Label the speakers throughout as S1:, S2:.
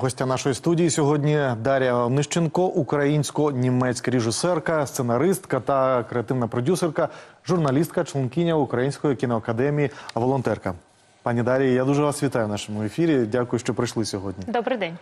S1: Гостя нашої студії сьогодні Дар'я Онищенко, українсько-німецька режисерка, сценаристка та креативна продюсерка, журналістка, членкиня Української кіноакадемії, волонтерка. Пані Дар'я, я дуже вас вітаю в нашому ефірі. Дякую, що прийшли сьогодні.
S2: Добрий день.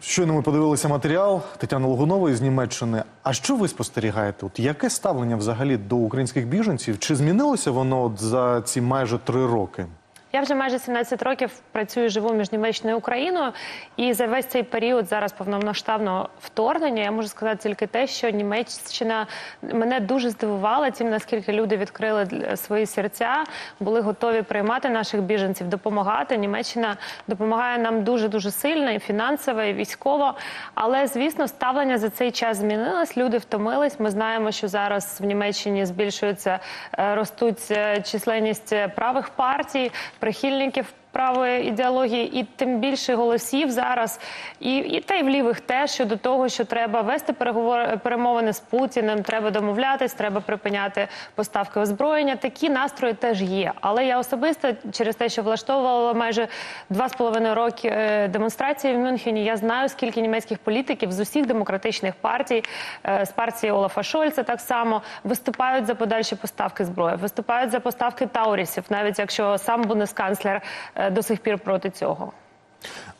S1: Щойно ми подивилися матеріал Тетяни Логунової з Німеччини. А що ви спостерігаєте? От яке ставлення взагалі до українських біженців? Чи змінилося воно от за ці майже три роки?
S2: Я вже майже 17 років працюю, живу між Німеччиною і Україною. І за весь цей період зараз повномасштабного вторгнення я можу сказати тільки те, що Німеччина мене дуже здивувала тим, наскільки люди відкрили свої серця, були готові приймати наших біженців, допомагати. Німеччина допомагає нам дуже дуже сильно, і фінансово, і військово. Але звісно, ставлення за цей час змінилось. Люди втомились. Ми знаємо, що зараз в Німеччині збільшується, е, ростуть е, численність е, правих партій, прихильників. Правої ідеології, і тим більше голосів зараз, і, і та й в лівих теж щодо того, що треба вести переговори перемовини з Путіним, треба домовлятись, треба припиняти поставки озброєння. Такі настрої теж є. Але я особисто через те, що влаштовувала майже два з половиною роки е, демонстрації в Мюнхені, я знаю, скільки німецьких політиків з усіх демократичних партій, е, з партії Олафа Шольца так само виступають за подальші поставки зброї, виступають за поставки таурісів, навіть якщо сам бунесканцлер е, до сих пір проти цього.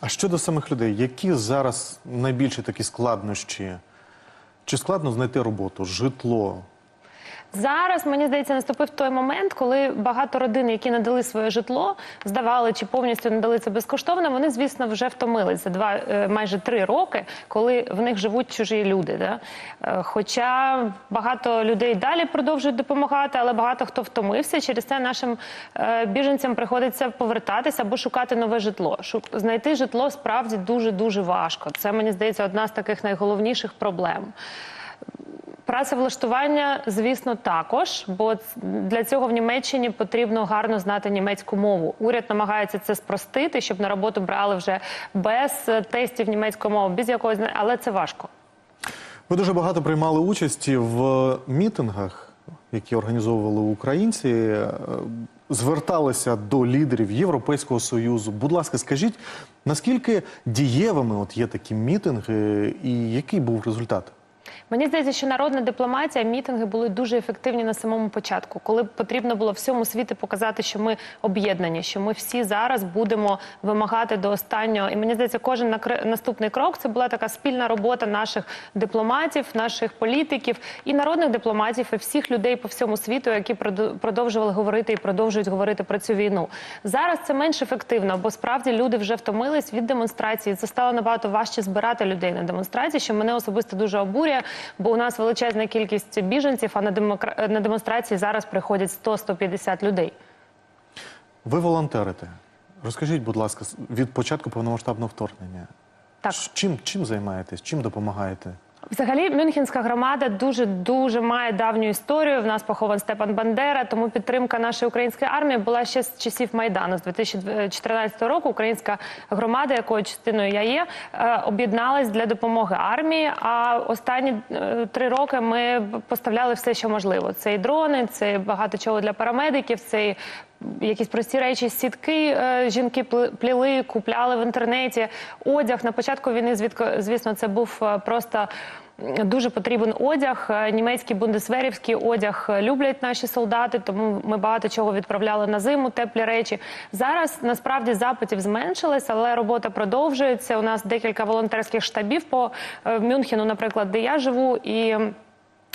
S1: А щодо самих людей, які зараз найбільші такі складнощі? Чи складно знайти роботу, житло?
S2: Зараз мені здається, наступив той момент, коли багато родин, які надали своє житло, здавали чи повністю надали це безкоштовно. Вони, звісно, вже втомились за два е, майже три роки, коли в них живуть чужі люди. Да? Е, Хоча багато людей далі продовжують допомагати, але багато хто втомився. Через це нашим е, біженцям приходиться повертатися або шукати нове житло. Знайти житло справді дуже дуже важко. Це мені здається одна з таких найголовніших проблем. Працевлаштування, звісно, також, бо для цього в Німеччині потрібно гарно знати німецьку мову. Уряд намагається це спростити, щоб на роботу брали вже без е, тестів німецької мови, без якогось але це важко.
S1: Ви дуже багато приймали участі в мітингах, які організовували українці, е, зверталися до лідерів Європейського союзу. Будь ласка, скажіть, наскільки дієвими от є такі мітинги, і який був результат?
S2: Мені здається, що народна дипломатія, мітинги були дуже ефективні на самому початку, коли потрібно було всьому світу показати, що ми об'єднані, що ми всі зараз будемо вимагати до останнього. І мені здається, кожен наступний крок це була така спільна робота наших дипломатів, наших політиків і народних дипломатів, і всіх людей по всьому світу, які продовжували говорити і продовжують говорити про цю війну. Зараз це менш ефективно, бо справді люди вже втомились від демонстрації. Це стало набагато важче збирати людей на демонстрації, що мене особисто дуже обурює, бо у нас величезна кількість біженців, а на демокра- на демонстрації зараз приходять 100-150 людей.
S1: Ви волонтерите. Розкажіть, будь ласка, від початку повномасштабного вторгнення.
S2: Так.
S1: Чим, чим займаєтесь? Чим допомагаєте?
S2: Взагалі, Мюнхенська громада дуже дуже має давню історію. В нас похован Степан Бандера. Тому підтримка нашої української армії була ще з часів Майдану. З 2014 року українська громада, якою частиною я є, е, об'єдналась для допомоги армії. А останні е, три роки ми поставляли все, що можливо. Це і дрони, це і багато чого для парамедиків. Це і Якісь прості речі, сітки е, жінки пліли, купляли в інтернеті. Одяг на початку війни, звідко звісно, це був е, просто дуже потрібен одяг. Е, Німецький бундесверівський одяг е, люблять наші солдати, тому ми багато чого відправляли на зиму, теплі речі. Зараз насправді запитів зменшилось, але робота продовжується. У нас декілька волонтерських штабів по е, Мюнхену, наприклад, де я живу, і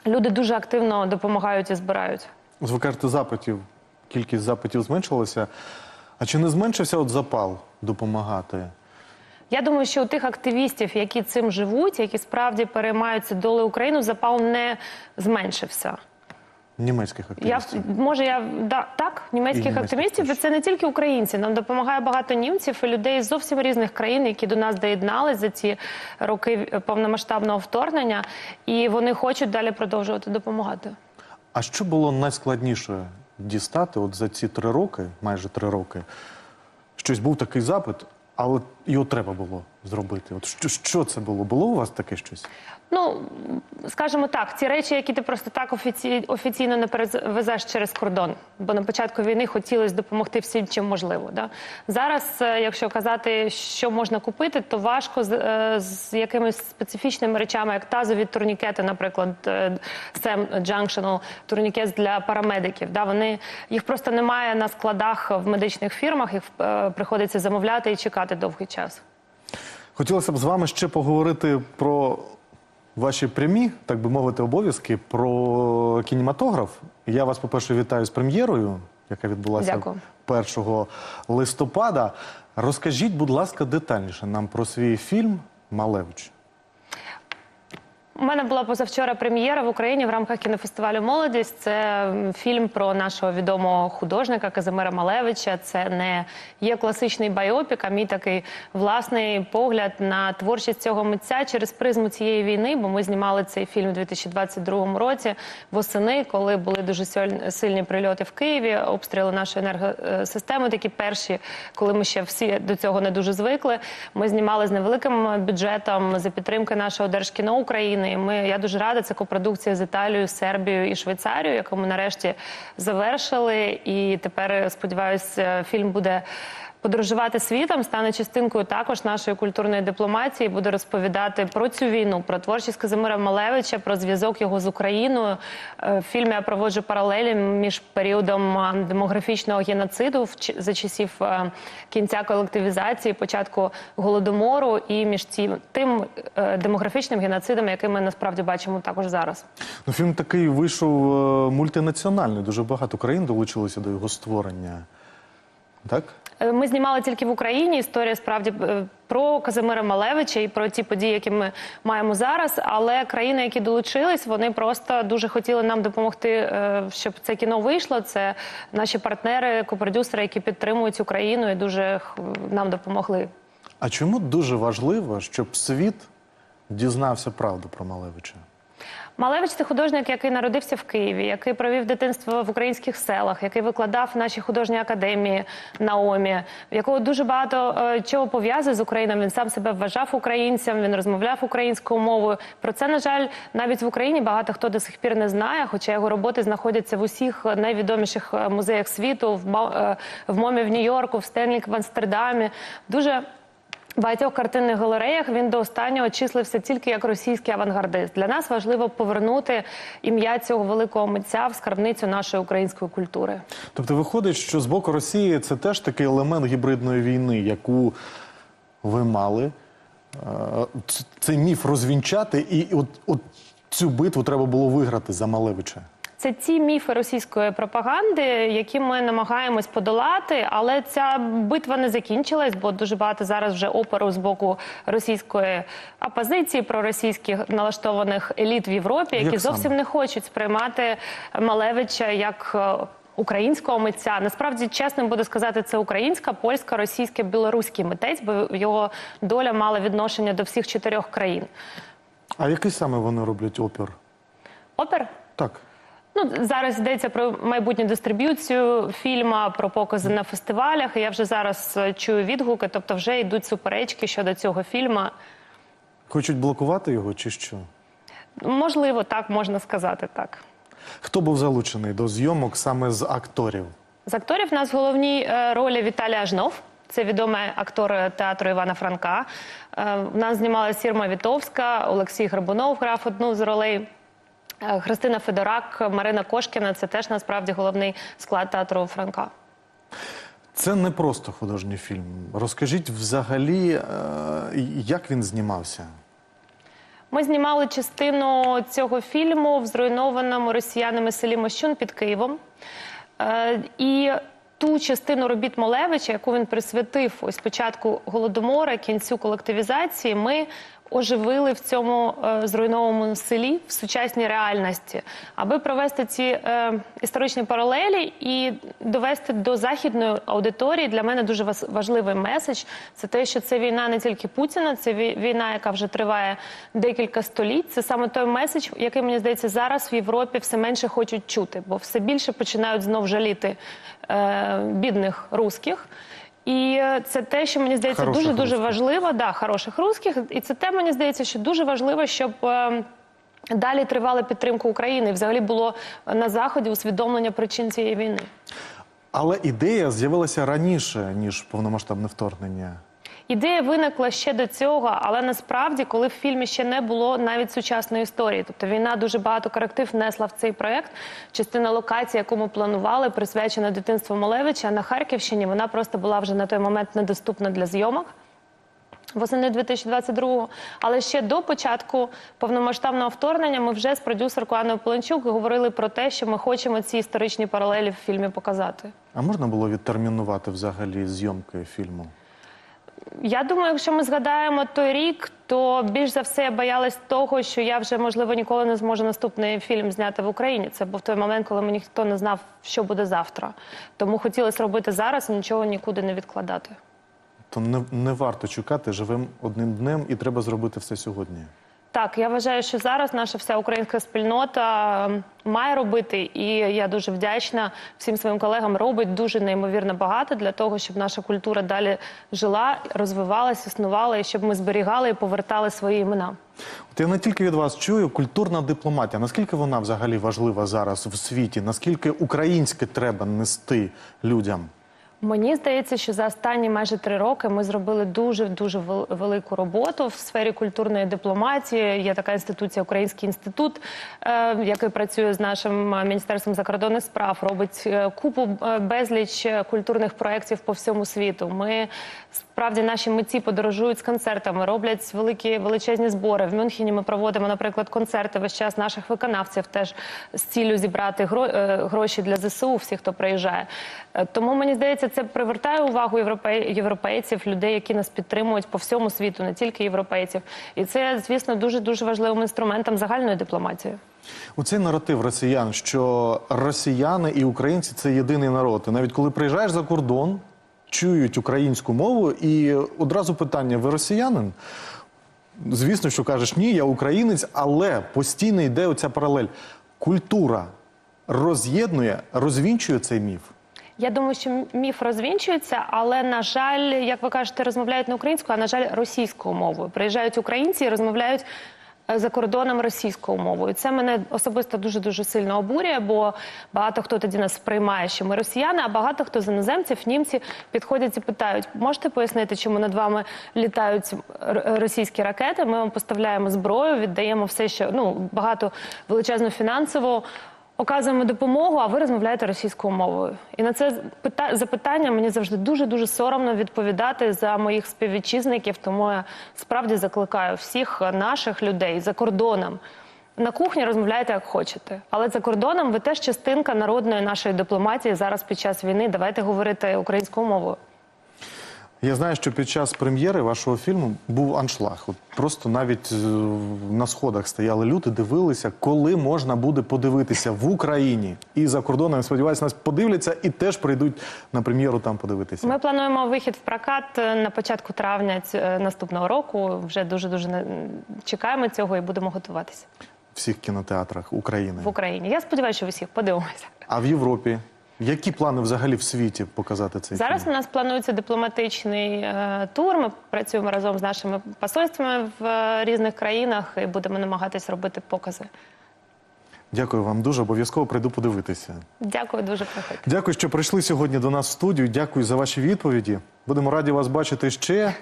S2: люди дуже активно допомагають і збирають.
S1: Ви кажете, запитів, кількість запитів зменшилася. А чи не зменшився от запал допомагати?
S2: Я думаю, що у тих активістів, які цим живуть, які справді переймаються доли України, запал не зменшився.
S1: Німецьких
S2: Я
S1: активістів?
S2: може, я да так німецьких
S1: німецьких
S2: активістів. Це не тільки українці. Нам допомагає багато німців і людей з зовсім різних країн, які до нас доєднались за ці роки повномасштабного вторгнення, і вони хочуть далі продовжувати допомагати.
S1: А що було найскладніше дістати от за ці три роки, майже три роки? Щось був такий запит, але його треба було зробити? От що, що це було? Було у вас таке щось?
S2: Ну, скажімо так, ті речі, які ти просто так офіці... офіційно не перевезеш через кордон. Бо на початку війни хотілося допомогти всім, чим можливо. Да? Зараз, е, якщо казати, що можна купити, то важко з, е, з якимись специфічними речами, як тазові турнікети, наприклад, Sam Junctional, турнікет для парамедиків. Да? Вони, їх просто немає на складах в медичних фірмах, їх е, приходиться замовляти і чекати довгий час.
S1: Хотілося б з вами ще поговорити про ваші прямі, так би мовити, обов'язки, про кінематограф. Я вас, по-перше, вітаю з прем'єрою, яка відбулася
S2: Дякую.
S1: 1 листопада. Розкажіть, будь ласка, детальніше нам про свій фільм Малевич.
S2: У мене була позавчора прем'єра в Україні в рамках кінофестивалю Молодість. Це фільм про нашого відомого художника Казимира Малевича. Це не є класичний байопік, а мій такий власний погляд на творчість цього митця через призму цієї війни. Бо ми знімали цей фільм у 2022 році восени, коли були дуже сильні- прильоти в Києві, обстріли нашої енергосистеми. Такі перші, коли ми ще всі до цього не дуже звикли. Ми знімали з невеликим бюджетом за підтримки нашого Держкіно України. І Ми я дуже рада. Це копродукція з Італією, Сербією і Швейцарією, яку ми нарешті завершили. І тепер сподіваюся, фільм буде. Подорожувати світом стане частинкою також нашої культурної дипломатії. Буде розповідати про цю війну, про творчість Казимира Малевича, про зв'язок його з Україною. Е, В фільмі я проводжу паралелі між періодом демографічного геноциду за часів е, кінця колективізації, початку голодомору, і між цим тим е, демографічним геноцидом, який ми насправді бачимо також зараз.
S1: Ну, фільм такий вийшов мультинаціональний. Дуже багато країн долучилося до його створення. Так?
S2: Е, Ми знімали тільки в Україні. Історія справді е, про Казимира Малевича і про ті події, які ми маємо зараз. Але країни, які долучились, вони просто дуже хотіли нам допомогти, е, щоб це кіно вийшло. Це наші партнери, копродюсери, які підтримують Україну і дуже нам допомогли.
S1: А чому дуже важливо, щоб світ дізнався правду про Малевича?
S2: Малевич це художник, який народився в Києві, який провів дитинство в українських селах, який викладав в нашій художній академії Наомі, якого дуже багато е, чого пов'язує з Україною. Він сам себе вважав українцем, він розмовляв українською мовою. Про це, на жаль, навіть в Україні багато хто до сих пір не знає, хоча його роботи знаходяться в усіх найвідоміших е, музеях світу, в, е, в МОМі в Нью-Йорку, в Стенлік в Амстердамі. Дуже багатьох картинних галереях він до останнього числився тільки як російський авангардист. Для нас важливо повернути ім'я цього великого митця в скарбницю нашої української культури.
S1: Тобто виходить, що з боку Росії це теж такий елемент гібридної війни, яку ви мали. Е, Цей міф розвінчати, і от, от цю битву треба було виграти за Малевича.
S2: Це ті міфи російської пропаганди, які ми намагаємось подолати, але ця битва не закінчилась, бо дуже багато зараз вже опору з боку російської опозиції, проросійських налаштованих еліт в Європі, які
S1: Як саме?
S2: зовсім не хочуть сприймати Малевича як. е, Українського митця насправді чесним буде сказати, це українська, польська, російська, білоруський митець, бо його доля мала відношення до всіх чотирьох країн.
S1: А який саме вони роблять опір?
S2: Опер
S1: Так.
S2: Ну, зараз йдеться про майбутню дистриб'юцію фільма, про покази на фестивалях. І я вже зараз е, чую відгуки, тобто вже йдуть суперечки щодо цього фільму.
S1: Хочуть блокувати його чи що?
S2: Можливо, так можна сказати так.
S1: Хто був залучений до зйомок саме з акторів?
S2: З акторів у нас в головній е, ролі Віталій Ажнов. Це відомий актор театру Івана Франка. Е, В нас знімалася Сірма Вітовська, Олексій Грабунов грав одну з ролей. Е, Христина Федорак, Марина Кошкіна це теж насправді головний склад театру Франка.
S1: Це не просто художній фільм. Розкажіть взагалі, е, як він знімався?
S2: Ми знімали частину цього фільму в зруйнованому росіянами селі Мощун під Києвом. Е, і ту частину робіт Малевича, яку він присвятив ось початку голодомора, кінцю колективізації, ми оживили в цьому е, зруйнованому селі в сучасній реальності, аби провести ці е, історичні паралелі і довести до західної аудиторії. Для мене дуже важливий меседж. Це те, що це війна не тільки Путіна, це вій- війна, яка вже триває декілька століть. Це саме той меседж, який мені здається зараз в Європі все менше хочуть чути, бо все більше починають знов жаліти е, бідних русських. І е, це те, що мені здається
S1: Хороших
S2: дуже дуже
S1: русських.
S2: важливо. Да, хороших русських. І це те, мені здається, що дуже важливо, щоб. е, Далі тривала підтримка України, і взагалі було на заході усвідомлення причин цієї війни.
S1: Але ідея з'явилася раніше ніж повномасштабне вторгнення.
S2: Ідея виникла ще до цього, але насправді, коли в фільмі ще не було навіть сучасної історії, тобто війна дуже багато коректив внесла в цей проект. Частина локації, яку ми планували, присвячена дитинству Малевича на Харківщині. Вона просто була вже на той момент недоступна для зйомок. Восени 2022-го. Але ще до початку повномасштабного вторгнення ми вже з продюсеркою Анною Поленчук говорили про те, що ми хочемо ці історичні паралелі в фільмі показати.
S1: А можна було відтермінувати взагалі зйомки фільму?
S2: Я думаю, якщо ми згадаємо той рік, то більш за все я боялась того, що я вже можливо ніколи не зможу наступний фільм зняти в Україні. Це був той момент, коли мені ніхто не знав, що буде завтра. Тому хотілося робити зараз і нічого нікуди не відкладати.
S1: То не, не варто чекати живим одним днем, і треба зробити все сьогодні.
S2: Так, я вважаю, що зараз наша вся українська спільнота ем, має робити, і я дуже вдячна всім своїм колегам. Робить дуже неймовірно багато для того, щоб наша культура далі жила, розвивалась, існувала, і щоб ми зберігали і повертали свої імена.
S1: От я не тільки від вас чую культурна дипломатія. Наскільки вона взагалі важлива зараз в світі? Наскільки українське треба нести людям?
S2: Мені здається, що за останні майже три роки ми зробили дуже дуже велику роботу в сфері культурної дипломатії. Є така інституція, Український інститут, е, який працює з нашим е, міністерством закордонних справ, робить е, купу безліч культурних проєктів по всьому світу. Ми справді наші митці подорожують з концертами, роблять великі величезні збори. В Мюнхені ми проводимо, наприклад, концерти весь час наших виконавців, теж з ціллю зібрати е, гроші для ЗСУ, всіх, хто приїжджає. Е, Тому мені здається, це привертає увагу європей- європейців, людей, які нас підтримують по всьому світу, не тільки європейців. І це, звісно, дуже дуже важливим інструментом загальної дипломатії.
S1: У цей наратив росіян, що росіяни і українці це єдиний народ. І навіть коли приїжджаєш за кордон, чують українську мову, і одразу питання: ви росіянин? Звісно, що кажеш ні, я українець, але постійно йде оця паралель. Культура роз'єднує, розвінчує цей міф.
S2: Я думаю, що міф розвінчується, але на жаль, як ви кажете, розмовляють не українською, а на жаль, російською мовою. Приїжджають українці і розмовляють за кордоном російською мовою. Це мене особисто дуже дуже сильно обурює, бо багато хто тоді нас сприймає, що ми росіяни, а багато хто з іноземців, німці підходять і питають: можете пояснити, чому над вами літають російські ракети? Ми вам поставляємо зброю, віддаємо все, що ну багато величезну фінансову. Оказуємо допомогу, а ви розмовляєте російською мовою. І на це пита- запитання мені завжди дуже дуже соромно відповідати за моїх співвітчизників. Тому я справді закликаю всіх наших людей за кордоном. На кухні розмовляйте як хочете, але за кордоном ви теж частинка народної нашої дипломатії зараз під час війни. Давайте говорити українською мовою.
S1: Я знаю, що під час прем'єри вашого фільму був аншлаг. От просто навіть е, на сходах стояли люди, дивилися, коли можна буде подивитися в Україні і за кордоном. Сподіваюся, нас подивляться і теж прийдуть на прем'єру там подивитися.
S2: Ми плануємо вихід в прокат е, на початку травня ць- е, наступного року. Вже дуже дуже чекаємо цього і будемо готуватися
S1: в всіх кінотеатрах України.
S2: в Україні. Я сподіваюся, що ви всіх подивимося.
S1: А в Європі які плани взагалі в світі показати цей
S2: Зараз
S1: фільм?
S2: у нас планується дипломатичний е, тур. Ми працюємо разом з нашими посольствами в е, різних країнах і будемо намагатись робити покази.
S1: Дякую вам дуже. Обов'язково прийду подивитися.
S2: Дякую дуже приходьте.
S1: Дякую, що прийшли сьогодні до нас в студію. Дякую за ваші відповіді. Будемо раді вас бачити ще.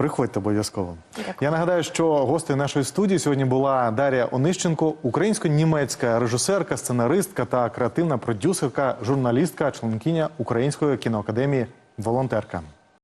S1: Приходьте обов'язково. Я нагадаю, що гостею нашої студії сьогодні була Дар'я Онищенко, українсько-німецька режисерка, сценаристка та креативна продюсерка, журналістка, членкиня Української кіноакадемії, волонтерка.